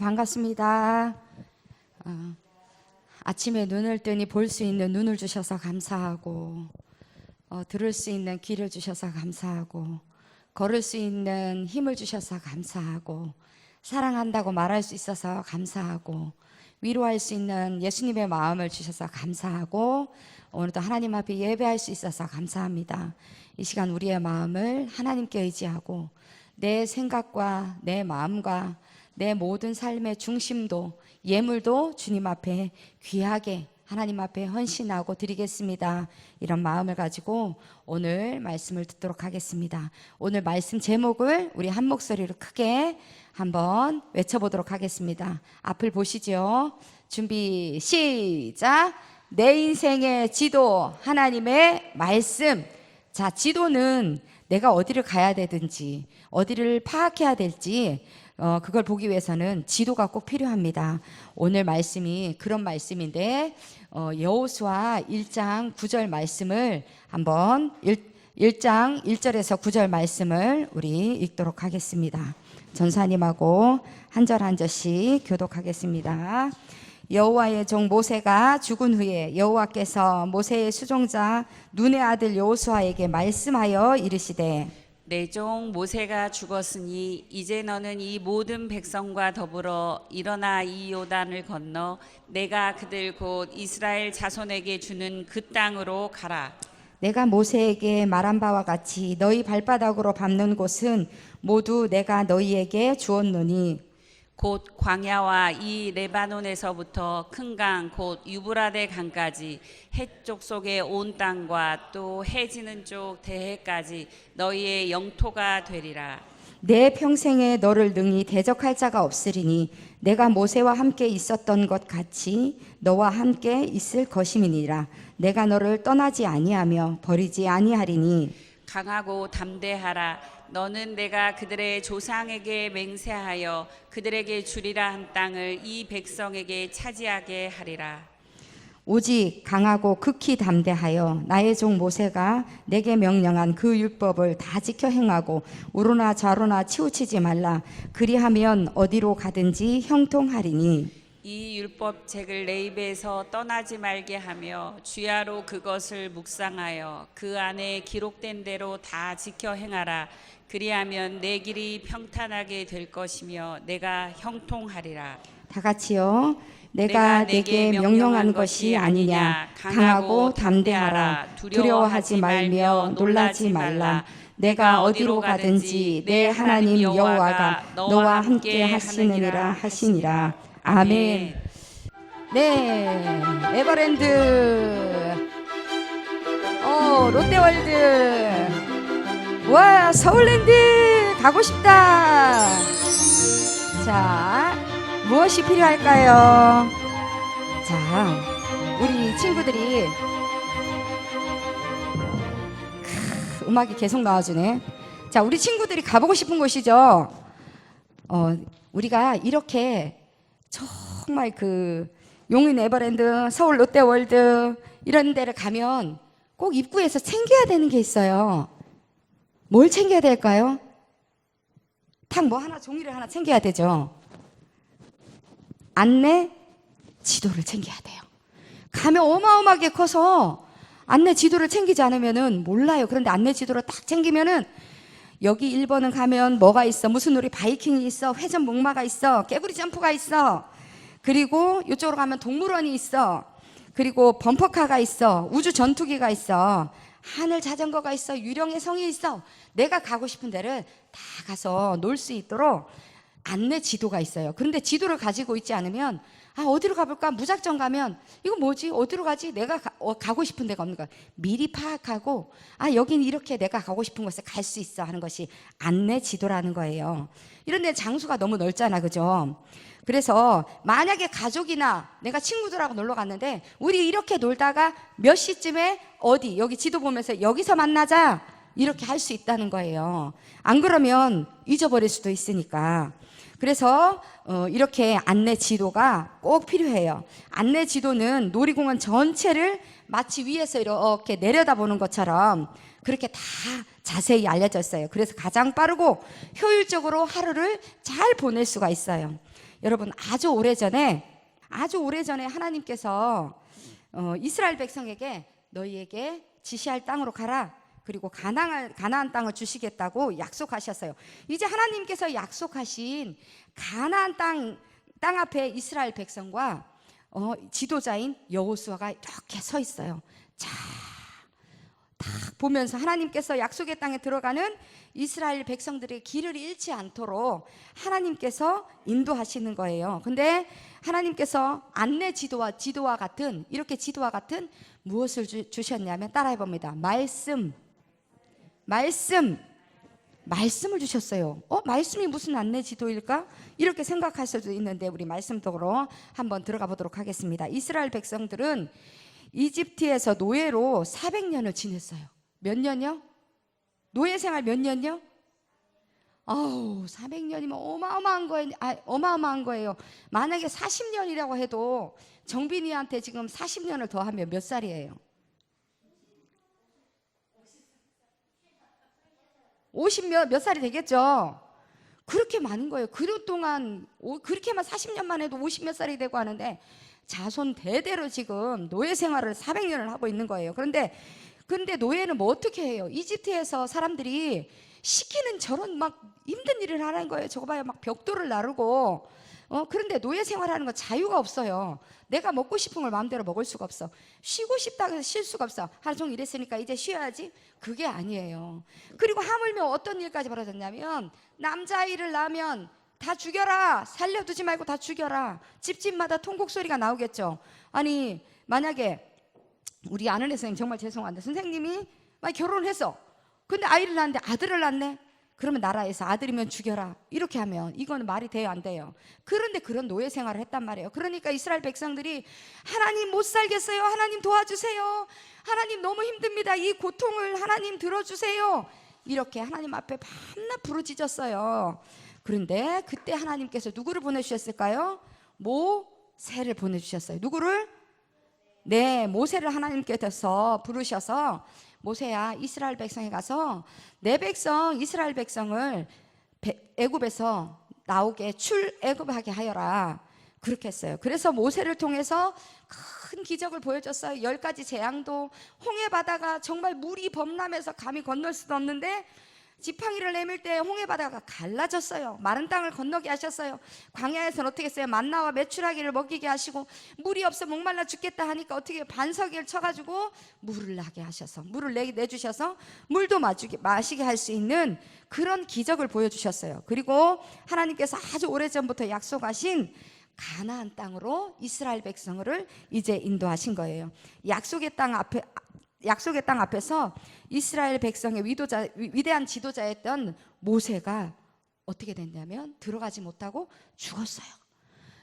반갑습니다. 어, 아침에 눈을 뜨니 볼 수 있는 눈을 주셔서 감사하고, 어, 들을 수 있는 귀를 주셔서 감사하고, 걸을 수 있는 힘을 주셔서 감사하고, 사랑한다고 말할 수 있어서 감사하고, 위로할 수 있는 예수님의 마음을 주셔서 감사하고, 오늘도 하나님 앞에 예배할 수 있어서 감사합니다. 이 시간 우리의 마음을 하나님께 의지하고, 내 생각과 내 마음과 내 모든 삶의 중심도 예물도 주님 앞에 귀하게 하나님 앞에 헌신하고 드리겠습니다. 이런 마음을 가지고 오늘 말씀을 듣도록 하겠습니다. 오늘 말씀 제목을 우리 한 목소리로 크게 한번 외쳐보도록 하겠습니다. 앞을 보시죠. 준비 시작. 내 인생의 지도 하나님의 말씀. 자, 지도는 내가 어디를 가야 되든지 어디를 파악해야 될지 어, 그걸 보기 위해서는 지도가 꼭 필요합니다. 오늘 말씀이 그런 말씀인데 어, 여호수아 1장 9절 말씀을 한번 1, 1장 1절에서 9절 말씀을 우리 읽도록 하겠습니다. 전사님하고 한 절 한 절씩 교독하겠습니다. 여호와의 종 모세가 죽은 후에 여호와께서 모세의 수종자 눈의 아들 여호수아에게 말씀하여 이르시되 내 종 모세가 죽었으니 이제 너는 이 모든 백성과 더불어 일어나 이 요단을 건너 내가 그들 곧 이스라엘 자손에게 주는 그 땅으로 가라. 내가 모세에게 말한 바와 같이 너희 발바닥으로 밟는 곳은 모두 내가 너희에게 주었노니 곧 광야와 이 레바논에서부터 큰 강 곧 유브라데 강까지 해쪽 속의 온 땅과 또 해지는 쪽 대해까지 너희의 영토가 되리라. 내 평생에 너를 능히 대적할 자가 없으리니 내가 모세와 함께 있었던 것 같이 너와 함께 있을 것임이니라 내가 너를 떠나지 아니하며 버리지 아니하리니 강하고 담대하라. 너는 내가 그들의 조상에게 맹세하여 그들에게 주리라 한 땅을 이 백성에게 차지하게 하리라. 오직 강하고 극히 담대하여 나의 종 모세가 내게 명령한 그 율법을 다 지켜 행하고 우로나 좌로나 치우치지 말라 그리하면 어디로 가든지 형통하리니 이 율법 책을 내 입에서 떠나지 말게 하며 주야로 그것을 묵상하여 그 안에 기록된 대로 다 지켜 행하라. 그리하면 내 길이 평탄하게 될 것이며 내가 형통하리라. 다 같이요. 내가 내게 명령한 것이 아니냐. 강하고 담대하라. 두려워하지 말며 놀라지 말라. 내가 어디로 가든지 내 하나님 여호와가 너와 함께 하시느니라 하시니라. 아멘. 네, 에버랜드. 어, 롯데월드. 와, 서울랜드 가고 싶다. 자, 무엇이 필요할까요? 자, 우리 친구들이 크, 음악이 계속 나와주네. 자, 우리 친구들이 가보고 싶은 곳이죠. 어, 우리가 이렇게 정말 그 용인 에버랜드, 서울 롯데월드 이런 데를 가면 꼭 입구에서 챙겨야 되는 게 있어요. 뭘 챙겨야 될까요? 탁 뭐 하나 종이를 하나 챙겨야 되죠. 안내 지도를 챙겨야 돼요. 가면 어마어마하게 커서 안내 지도를 챙기지 않으면은 몰라요. 그런데 안내 지도를 딱 챙기면은 여기 1번은 가면 뭐가 있어? 무슨 놀이 바이킹이 있어? 회전 목마가 있어? 깨구리 점프가 있어? 그리고 이쪽으로 가면 동물원이 있어. 그리고 범퍼카가 있어. 우주 전투기가 있어. 하늘 자전거가 있어. 유령의 성이 있어. 내가 가고 싶은 데를 다 가서 놀 수 있도록 안내 지도가 있어요. 그런데 지도를 가지고 있지 않으면 아 어디로 가볼까? 무작정 가면 이거 뭐지? 어디로 가지? 내가 가, 고 싶은 데가 없는 거야. 미리 파악하고 아 여긴 이렇게 내가 가고 싶은 곳에 갈 수 있어 하는 것이 안내 지도라는 거예요. 이런 데 장수가 너무 넓잖아 그죠? 그래서 만약에 가족이나 내가 친구들하고 놀러 갔는데 우리 이렇게 놀다가 몇 시쯤에 어디 여기 지도 보면서 여기서 만나자 이렇게 할 수 있다는 거예요. 안 그러면 잊어버릴 수도 있으니까 그래서 어, 이렇게 안내 지도가 꼭 필요해요. 안내 지도는 놀이공원 전체를 마치 위에서 이렇게 내려다보는 것처럼 그렇게 다 자세히 알려져 있어요. 그래서 가장 빠르고 효율적으로 하루를 잘 보낼 수가 있어요. 여러분 아주 오래전에 아주 오래전에 하나님께서 어, 이스라엘 백성에게 너희에게 지시할 땅으로 가라. 그리고 가나안, 가나안 땅을 주시겠다고 약속하셨어요. 이제 하나님께서 약속하신 가나안 땅, 땅 앞에 이스라엘 백성과 어, 지도자인 여호수아가 이렇게 서 있어요. 자, 딱 보면서 하나님께서 약속의 땅에 들어가는 이스라엘 백성들의 길을 잃지 않도록 하나님께서 인도하시는 거예요. 근데 하나님께서 안내 지도와 지도와 같은 이렇게 지도와 같은 무엇을 주, 주셨냐면 따라해 봅니다. 말씀. 말씀. 말씀을 주셨어요. 어, 말씀이 무슨 안내 지도일까? 이렇게 생각할 수도 있는데 우리 말씀적으로 한번 들어가 보도록 하겠습니다. 이스라엘 백성들은 이집트에서 노예로 400년을 지냈어요. 몇 년요? 노예 생활 몇 년요? 아우, 400년이면 어마어마한 거예요. 아, 어마어마한 거예요. 만약에 40년이라고 해도 정빈이한테 지금 40년을 더하면 몇 살이에요? 50몇 몇 살이 되겠죠. 그렇게 많은 거예요. 그동안 오- 그렇게만 40년만 해도 50몇 살이 되고 하는데 자손 대대로 지금 노예 생활을 400년을 하고 있는 거예요. 그런데 근데 노예는 뭐 어떻게 해요? 이집트에서 사람들이 시키는 저런 막 힘든 일을 하는 거예요. 저거 봐요. 막 벽돌을 나르고 어 그런데 노예 생활하는 거 자유가 없어요. 내가 먹고 싶은 걸 마음대로 먹을 수가 없어. 쉬고 싶다고 해서 쉴 수가 없어. 하루 종일 일했으니까 이제 쉬어야지. 그게 아니에요. 그리고 하물며 어떤 일까지 벌어졌냐면 남자아이를 낳으면 다 죽여라. 살려두지 말고 다 죽여라. 집집마다 통곡 소리가 나오겠죠. 아니 만약에 우리 아는 선생님 정말 죄송한데 선생님이 막 결혼을 했어. 근데 아이를 낳는데 아들을 낳네. 그러면 나라에서 아들이면 죽여라. 이렇게 하면 이거는 말이 돼요, 안 돼요? 그런데 그런 노예 생활을 했단 말이에요. 그러니까 이스라엘 백성들이 하나님 못 살겠어요. 하나님 도와주세요. 하나님 너무 힘듭니다. 이 고통을 하나님 들어주세요. 이렇게 하나님 앞에 밤낮 부르짖었어요. 그런데 그때 하나님께서 누구를 보내주셨을까요? 모세를 보내주셨어요. 누구를? 네, 모세를 하나님께서 부르셔서 모세야 이스라엘 백성에 가서 내 백성 이스라엘 백성을 배- 애굽에서 나오게 출애굽하게 하여라. 그렇게 했어요. 그래서 모세를 통해서 큰 기적을 보여줬어요. 열 가지 재앙도 홍해 바다가 정말 물이 범람해서 감히 건널 수도 없는데 지팡이를 내밀 때 홍해 바다가 갈라졌어요. 마른 땅을 건너게 하셨어요. 광야에서는 어떻게 했어요? 만나와 메추라기를 먹이게 하시고 물이 없어 목말라 죽겠다 하니까 어떻게 반석이를 쳐가지고 물을 나게 하셔서 물을 내, 내주셔서 물도 마시게 할 수 있는 그런 기적을 보여주셨어요. 그리고 하나님께서 아주 오래전부터 약속하신 가나안 땅으로 이스라엘 백성을 이제 인도하신 거예요. 약속의 땅 앞에 약속의 땅 앞에서 이스라엘 백성의 위도자 위- 위대한 지도자였던 모세가 어떻게 됐냐면 들어가지 못하고 죽었어요.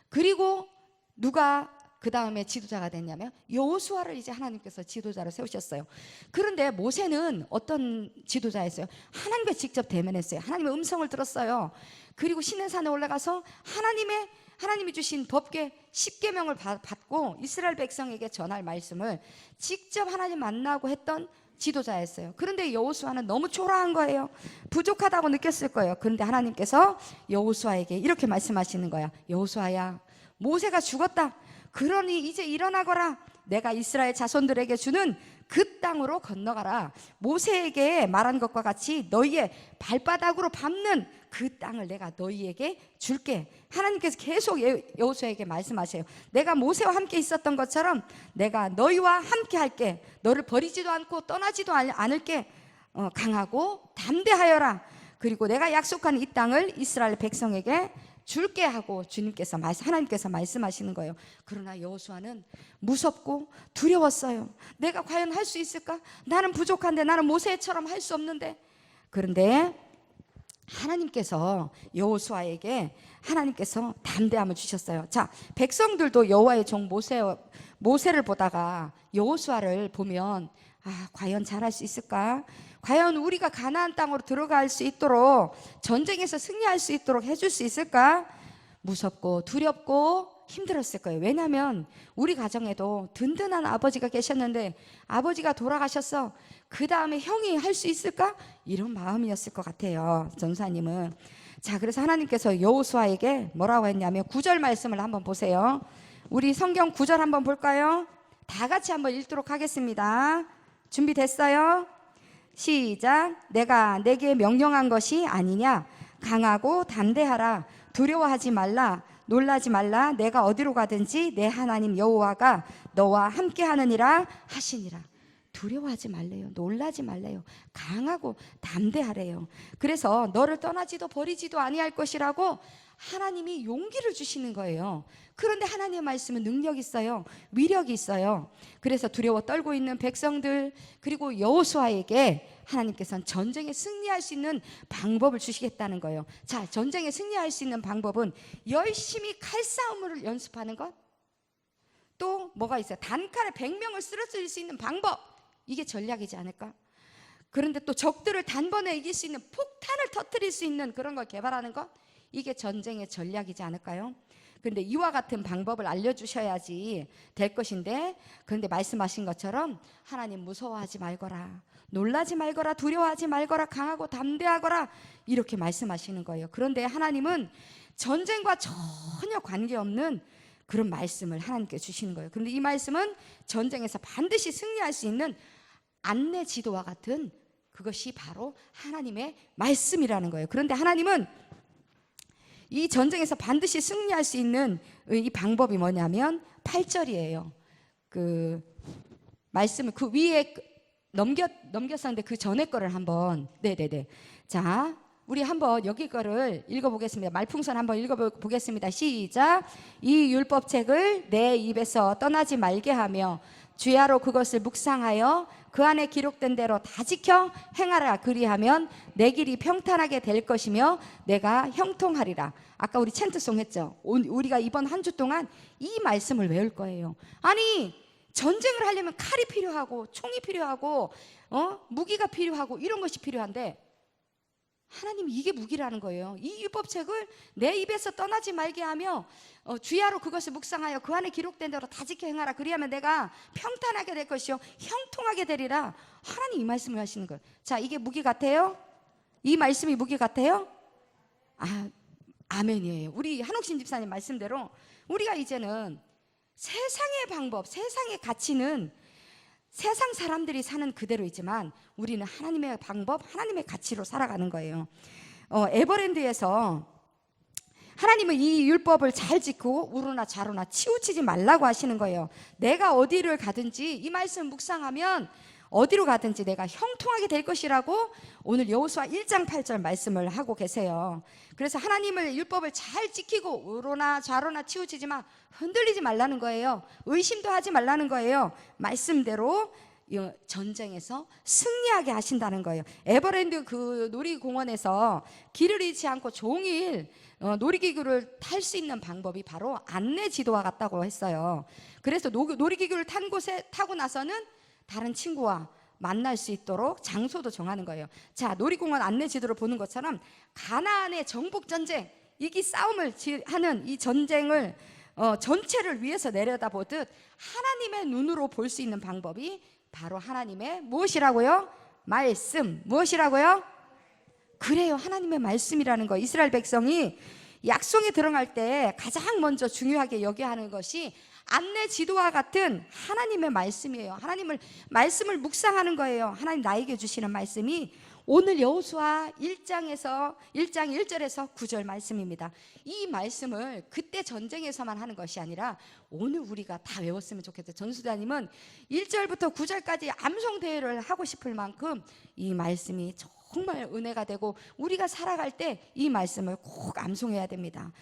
그리고 누가 그 다음에 지도자가 됐냐면 여호수아를 이제 하나님께서 지도자로 세우셨어요. 그런데 모세는 어떤 지도자였어요? 하나님과 직접 대면했어요. 하나님의 음성을 들었어요. 그리고 시내산에 올라가서 하나님의 하나님이 주신 법궤 십계명을 받고 이스라엘 백성에게 전할 말씀을 직접 하나님 만나고 했던 지도자였어요. 그런데 여호수아는 너무 초라한 거예요. 부족하다고 느꼈을 거예요. 그런데 하나님께서 여호수아에게 이렇게 말씀하시는 거야. 여호수아야, 모세가 죽었다. 그러니 이제 일어나거라. 내가 이스라엘 자손들에게 주는 그 땅으로 건너가라. 모세에게 말한 것과 같이 너희의 발바닥으로 밟는 그 땅을 내가 너희에게 줄게. 하나님께서 계속 여- 여호수아에게 말씀하세요. 내가 모세와 함께 있었던 것처럼 내가 너희와 함께 할게. 너를 버리지도 않고 떠나지도 않- 않을게. 어, 강하고 담대하여라. 그리고 내가 약속한 이 땅을 이스라엘 백성에게 줄게 하고 주님께서 하나님께서 말씀하시는 거예요. 그러나 여호수아는 무섭고 두려웠어요. 내가 과연 할 수 있을까? 나는 부족한데 나는 모세처럼 할 수 없는데. 그런데 하나님께서 여호수아에게 하나님께서 담대함을 주셨어요. 자, 백성들도 여호와의 종 모세 모세를 보다가 여호수아를 보면 아, 과연 잘할 수 있을까? 과연 우리가 가나안 땅으로 들어갈 수 있도록 전쟁에서 승리할 수 있도록 해줄 수 있을까? 무섭고 두렵고 힘들었을 거예요. 왜냐하면 우리 가정에도 든든한 아버지가 계셨는데 아버지가 돌아가셨어. 그 다음에 형이 할 수 있을까? 이런 마음이었을 것 같아요. 전사님은. 자, 그래서 하나님께서 여호수아에게 뭐라고 했냐면 구절 말씀을 한번 보세요. 우리 성경 구절 한번 볼까요? 다 같이 한번 읽도록 하겠습니다. 준비됐어요? 시작. 내가 내게 명령한 것이 아니냐? 강하고 담대하라. 두려워하지 말라. 놀라지 말라. 내가 어디로 가든지 내 하나님 여호와가 너와 함께 하느니라 하시니라. 두려워하지 말래요. 놀라지 말래요. 강하고 담대하래요. 그래서 너를 떠나지도 버리지도 아니할 것이라고 하나님이 용기를 주시는 거예요. 그런데 하나님의 말씀은 능력 있어요. 위력이 있어요. 그래서 두려워 떨고 있는 백성들 그리고 여호수아에게 하나님께서는 전쟁에 승리할 수 있는 방법을 주시겠다는 거예요. 자, 전쟁에 승리할 수 있는 방법은 열심히 칼싸움을 연습하는 것. 또 뭐가 있어요? 단칼에 100명을 쓰러뜨릴 수 있는 방법. 이게 전략이지 않을까? 그런데 또 적들을 단번에 이길 수 있는 폭탄을 터뜨릴 수 있는 그런 걸 개발하는 것. 이게 전쟁의 전략이지 않을까요? 그런데 이와 같은 방법을 알려주셔야지 될 것인데 그런데 말씀하신 것처럼 하나님 무서워하지 말거라 놀라지 말거라 두려워하지 말거라 강하고 담대하거라 이렇게 말씀하시는 거예요 그런데 하나님은 전쟁과 전혀 관계없는 그런 말씀을 하나님께 주시는 거예요 그런데 이 말씀은 전쟁에서 반드시 승리할 수 있는 안내 지도와 같은 그것이 바로 하나님의 말씀이라는 거예요 그런데 하나님은 이 전쟁에서 반드시 승리할 수 있는 이 방법이 뭐냐면 8절이에요. 그 말씀을 그 위에 넘겨 넘겼었는데 그 전에 거를 한번 네 네 네. 자, 우리 한번 여기 거를 읽어보겠습니다. 말풍선 한번 읽어보겠습니다. 시작. 이 율법책을 내 입에서 떠나지 말게 하며 주야로 그것을 묵상하여 그 안에 기록된 대로 다 지켜 행하라 그리하면 내 길이 평탄하게 될 것이며 내가 형통하리라. 아까 우리 챈트송 했죠. 오- 우리가 이번 한 주 동안 이 말씀을 외울 거예요. 아니 전쟁을 하려면 칼이 필요하고 총이 필요하고 어 무기가 필요하고 이런 것이 필요한데 하나님 이게 무기라는 거예요. 이 율법책을 내 입에서 떠나지 말게 하며 어, 주야로 그것을 묵상하여 그 안에 기록된 대로 다 지켜 행하라. 그리하면 내가 평탄하게 될 것이요 형통하게 되리라. 하나님 이 말씀을 하시는 거예요. 자, 이게 무기 같아요? 이 말씀이 무기 같아요? 아, 아멘이에요. 우리 한옥신 집사님 말씀대로 우리가 이제는 세상의 방법, 세상의 가치는 세상 사람들이 사는 그대로이지만 우리는 하나님의 방법, 하나님의 가치로 살아가는 거예요. 어, 에버랜드에서 하나님은 이 율법을 잘 지키고 우르나 좌로나 치우치지 말라고 하시는 거예요. 내가 어디를 가든지 이 말씀 묵상하면 어디로 가든지 내가 형통하게 될 것이라고 오늘 여호수아 1장 8절 말씀을 하고 계세요. 그래서 하나님을 율법을 잘 지키고 우로나 좌로나 치우치지만 흔들리지 말라는 거예요. 의심도 하지 말라는 거예요. 말씀대로 이 전쟁에서 승리하게 하신다는 거예요. 에버랜드 그 놀이공원에서 길을 잃지 않고 종일 어, 놀이기구를 탈 수 있는 방법이 바로 안내 지도와 같다고 했어요. 그래서 노, 놀이기구를 탄 곳에 타고 나서는 다른 친구와 만날 수 있도록 장소도 정하는 거예요. 자, 놀이공원 안내 지도를 보는 것처럼 가나안의 정복 전쟁, 이기 싸움을 지- 하는 이 전쟁을 어, 전체를 위해서 내려다보듯 하나님의 눈으로 볼 수 있는 방법이 바로 하나님의 무엇이라고요? 말씀. 무엇이라고요? 그래요. 하나님의 말씀이라는 거. 이스라엘 백성이 약속에 들어갈 때 가장 먼저 중요하게 여겨야 하는 것이 안내 지도와 같은 하나님의 말씀이에요. 하나님을 말씀을 묵상하는 거예요. 하나님 나에게 주시는 말씀이 오늘 여호수아 1장에서 1장 1절에서 9절 말씀입니다. 이 말씀을 그때 전쟁에서만 하는 것이 아니라 오늘 우리가 다 외웠으면 좋겠어요. 전수자님은 1절부터 9절까지 암송 대회를 하고 싶을 만큼 이 말씀이 정말 은혜가 되고 우리가 살아갈 때 이 말씀을 꼭 암송해야 됩니다.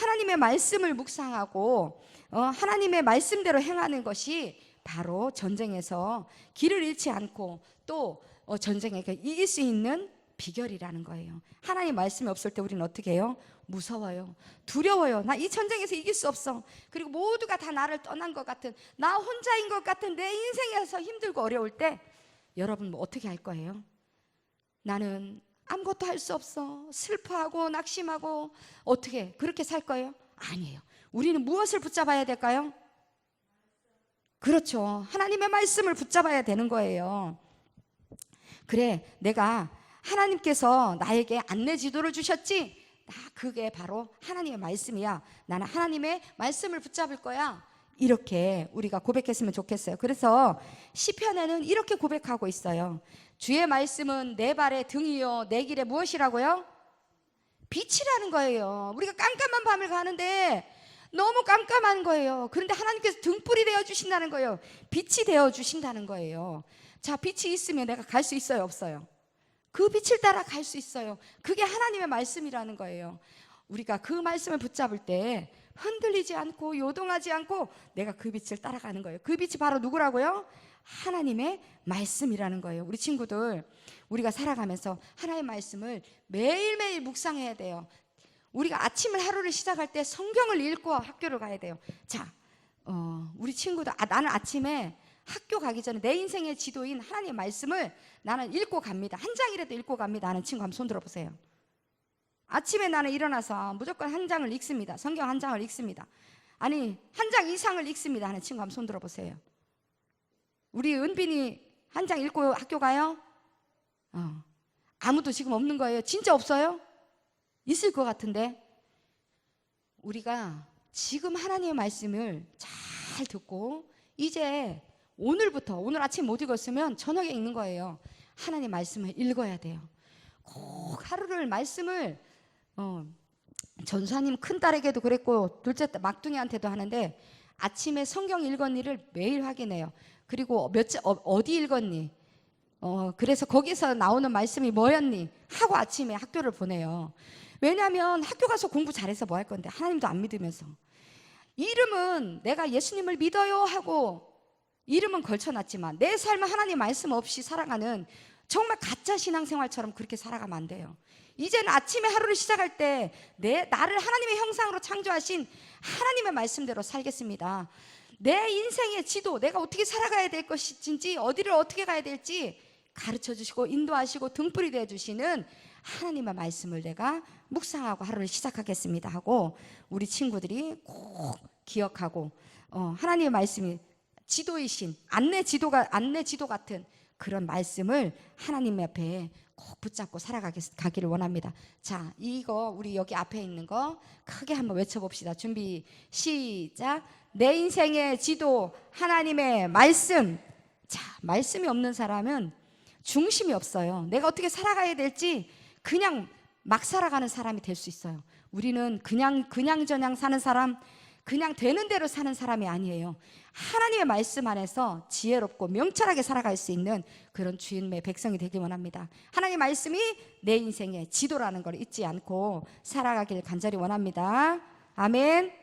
하나님의 말씀을 묵상하고 어, 하나님의 말씀대로 행하는 것이 바로 전쟁에서 길을 잃지 않고 또 어, 전쟁에 이길 수 있는 비결이라는 거예요. 하나님 말씀이 없을 때 우리는 어떻게 해요? 무서워요. 두려워요. 나 이 전쟁에서 이길 수 없어. 그리고 모두가 다 나를 떠난 것 같은 나 혼자인 것 같은 내 인생에서 힘들고 어려울 때 여러분 뭐 어떻게 할 거예요? 나는 아무것도 할 수 없어. 슬퍼하고 낙심하고 어떻게 그렇게 살 거예요? 아니에요. 우리는 무엇을 붙잡아야 될까요? 그렇죠. 하나님의 말씀을 붙잡아야 되는 거예요. 그래, 내가 하나님께서 나에게 안내 지도를 주셨지. 나 그게 바로 하나님의 말씀이야. 나는 하나님의 말씀을 붙잡을 거야. 이렇게 우리가 고백했으면 좋겠어요. 그래서 시편에는 이렇게 고백하고 있어요. 주의 말씀은 내 발의 등이요 내 길에 무엇이라고요? 빛이라는 거예요. 우리가 깜깜한 밤을 가는데 너무 깜깜한 거예요. 그런데 하나님께서 등불이 되어 주신다는 거예요. 빛이 되어 주신다는 거예요. 자, 빛이 있으면 내가 갈 수 있어요, 없어요? 그 빛을 따라 갈 수 있어요. 그게 하나님의 말씀이라는 거예요. 우리가 그 말씀을 붙잡을 때 흔들리지 않고 요동하지 않고 내가 그 빛을 따라가는 거예요. 그 빛이 바로 누구라고요? 하나님의 말씀이라는 거예요. 우리 친구들, 우리가 살아가면서 하나님의 말씀을 매일매일 묵상해야 돼요. 우리가 아침을 하루를 시작할 때 성경을 읽고 학교를 가야 돼요. 자, 어, 우리 친구들, 아, 나는 아침에 학교 가기 전에 내 인생의 지도인 하나님의 말씀을 나는 읽고 갑니다. 한 장이라도 읽고 갑니다. 하는 친구 한번 손 들어보세요. 아침에 나는 일어나서 무조건 한 장을 읽습니다. 성경 한 장을 읽습니다. 아니, 한 장 이상을 읽습니다. 하는 친구 한번 손 들어보세요. 우리 은빈이 한 장 읽고 학교 가요? 어. 아무도 지금 없는 거예요. 진짜 없어요? 있을 것 같은데. 우리가 지금 하나님의 말씀을 잘 듣고 이제 오늘부터 오늘 아침 못 읽었으면 저녁에 읽는 거예요. 하나님 말씀을 읽어야 돼요. 꼭 하루를 말씀을 어, 전사님 큰 딸에게도 그랬고 둘째 딸 막둥이한테도 하는데 아침에 성경 읽었니를 매일 확인해요. 그리고 몇째 어, 어디 읽었니? 어, 그래서 거기서 나오는 말씀이 뭐였니? 하고 아침에 학교를 보내요. 왜냐하면 학교 가서 공부 잘해서 뭐 할 건데 하나님도 안 믿으면서 이름은 내가 예수님을 믿어요 하고 이름은 걸쳐놨지만 내 삶은 하나님 말씀 없이 살아가는 정말 가짜 신앙생활처럼 그렇게 살아가면 안 돼요. 이제는 아침에 하루를 시작할 때 내 나를 하나님의 형상으로 창조하신 하나님의 말씀대로 살겠습니다. 내 인생의 지도, 내가 어떻게 살아가야 될 것인지, 어디를 어떻게 가야 될지 가르쳐 주시고 인도하시고 등불이 되어 주시는 하나님의 말씀을 내가 묵상하고 하루를 시작하겠습니다 하고 우리 친구들이 꼭 기억하고 어, 하나님의 말씀이 지도이신 안내 지도가 안내 지도 같은 그런 말씀을 하나님 앞에 꼭 붙잡고 살아가기를 원합니다. 자, 이거 우리 여기 앞에 있는 거 크게 한번 외쳐봅시다. 준비 시작. 내 인생의 지도 하나님의 말씀. 자, 말씀이 없는 사람은 중심이 없어요. 내가 어떻게 살아가야 될지 그냥 막 살아가는 사람이 될 수 있어요. 우리는 그냥 그냥 저냥 사는 사람, 그냥 되는 대로 사는 사람이 아니에요. 하나님의 말씀 안에서 지혜롭고 명철하게 살아갈 수 있는 그런 주인의 백성이 되길 원합니다. 하나님의 말씀이 내 인생의 지도라는 걸 잊지 않고 살아가길 간절히 원합니다. 아멘.